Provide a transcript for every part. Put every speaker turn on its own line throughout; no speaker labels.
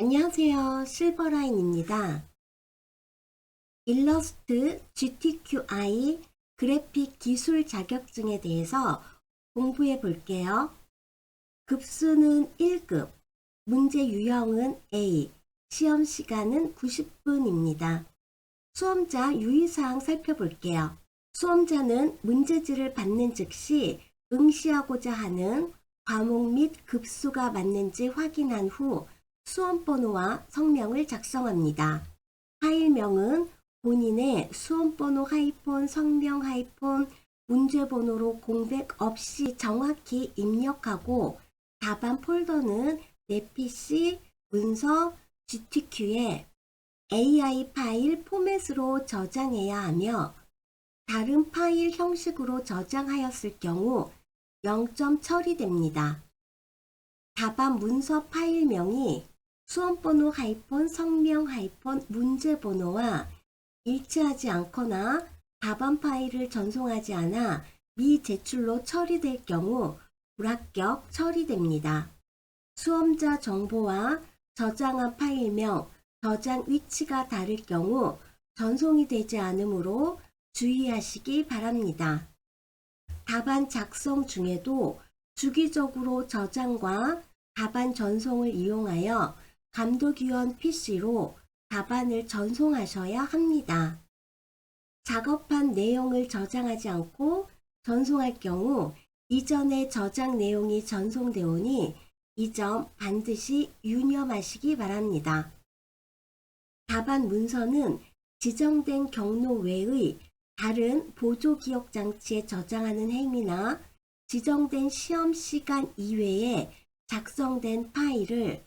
안녕하세요. 실버라인입니다. 일러스트 GTQI 그래픽 기술 자격증에 대해서 공부해 볼게요. 급수는 1급, 문제 유형은 A, 시험 시간은 90분입니다. 수험자 유의사항 살펴볼게요. 수험자는 문제지를 받는 즉시 응시하고자 하는 과목 및 급수가 맞는지 확인한 후 수험번호와 성명을 작성합니다. 파일명은 본인의 수험번호 하이폰 성명 하이폰 문제번호로 공백 없이 정확히 입력하고 답안 폴더는 내 PC 문서 GTQ에 AI 파일 포맷으로 저장해야 하며 다른 파일 형식으로 저장하였을 경우 0점 처리됩니다. 답안 문서 파일명이 수험번호 하이폰 성명 하이폰 문제번호와 일치하지 않거나 답안 파일을 전송하지 않아 미제출로 처리될 경우 불합격 처리됩니다. 수험자 정보와 저장한 파일명, 저장 위치가 다를 경우 전송이 되지 않으므로 주의하시기 바랍니다. 답안 작성 중에도 주기적으로 저장과 답안 전송을 이용하여 감독위원 PC로 답안을 전송하셔야 합니다. 작업한 내용을 저장하지 않고 전송할 경우 이전의 저장 내용이 전송되오니 이 점 반드시 유념하시기 바랍니다. 답안 문서는 지정된 경로 외의 다른 보조 기억 장치에 저장하는 행위나 지정된 시험 시간 이외에 작성된 파일을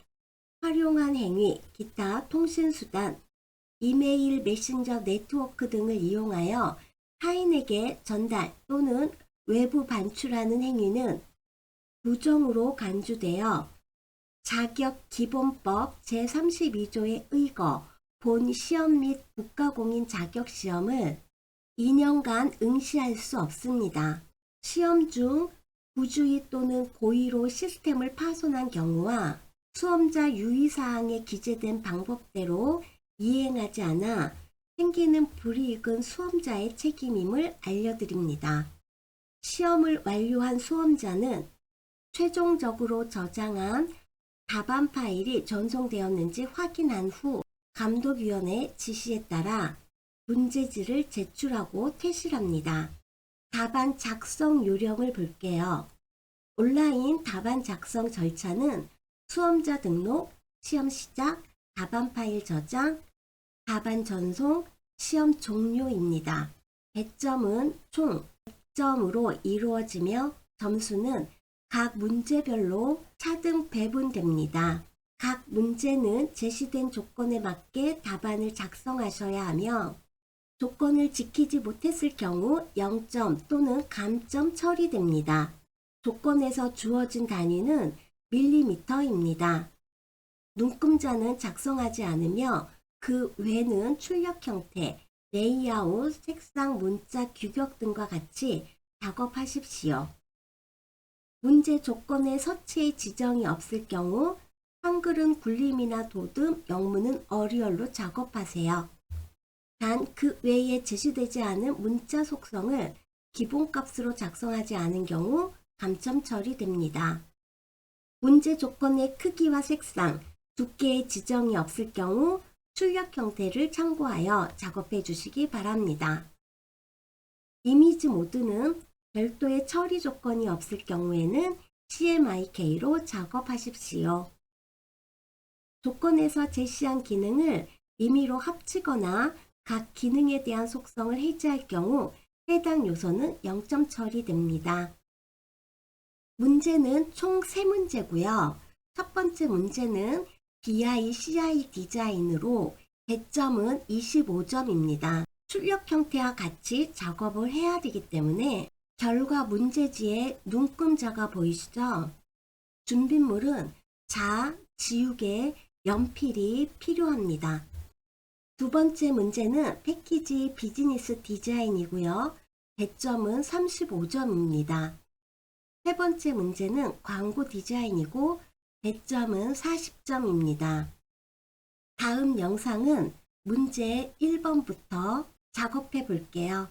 활용한 행위, 기타 통신수단, 이메일, 메신저 네트워크 등을 이용하여 타인에게 전달 또는 외부 반출하는 행위는 부정으로 간주되어 자격기본법 제32조에 의거 본 시험 및 국가공인 자격시험을 2년간 응시할 수 없습니다. 시험 중 부주의 또는 고의로 시스템을 파손한 경우와 수험자 유의사항에 기재된 방법대로 이행하지 않아 생기는 불이익은 수험자의 책임임을 알려드립니다. 시험을 완료한 수험자는 최종적으로 저장한 답안 파일이 전송되었는지 확인한 후 감독위원회 지시에 따라 문제지를 제출하고 퇴실합니다. 답안 작성 요령을 볼게요. 온라인 답안 작성 절차는 수험자 등록, 시험 시작, 답안 파일 저장, 답안 전송, 시험 종료입니다. 배점은 총 100점으로 이루어지며 점수는 각 문제별로 차등 배분됩니다. 각 문제는 제시된 조건에 맞게 답안을 작성하셔야 하며 조건을 지키지 못했을 경우 0점 또는 감점 처리됩니다. 조건에서 주어진 단위는 밀리미터입니다. 눈금자는 작성하지 않으며 그 외는 출력 형태, 레이아웃, 색상, 문자, 규격 등과 같이 작업하십시오. 문제 조건에 서체의 지정이 없을 경우 한글은 굴림이나 도듬, 영문은 어리얼로 작업하세요. 단 그 외에 제시되지 않은 문자 속성을 기본값으로 작성하지 않은 경우 감점 처리됩니다. 문제 조건의 크기와 색상, 두께의 지정이 없을 경우 출력 형태를 참고하여 작업해 주시기 바랍니다. 이미지 모드는 별도의 처리 조건이 없을 경우에는 CMYK로 작업하십시오. 조건에서 제시한 기능을 임의로 합치거나 각 기능에 대한 속성을 해제할 경우 해당 요소는 0점 처리됩니다. 문제는 총 3문제고요. 첫 번째 문제는 BI, CI 디자인으로 배점은 25점입니다. 출력 형태와 같이 작업을 해야 되기 때문에 결과 문제지에 눈금자가 보이시죠? 준비물은 자, 지우개, 연필이 필요합니다. 두 번째 문제는 패키지 비즈니스 디자인이고요. 배점은 35점입니다. 세 번째 문제는 광고 디자인이고 배점은 40점입니다. 다음 영상은 문제 1번부터 작업해 볼게요.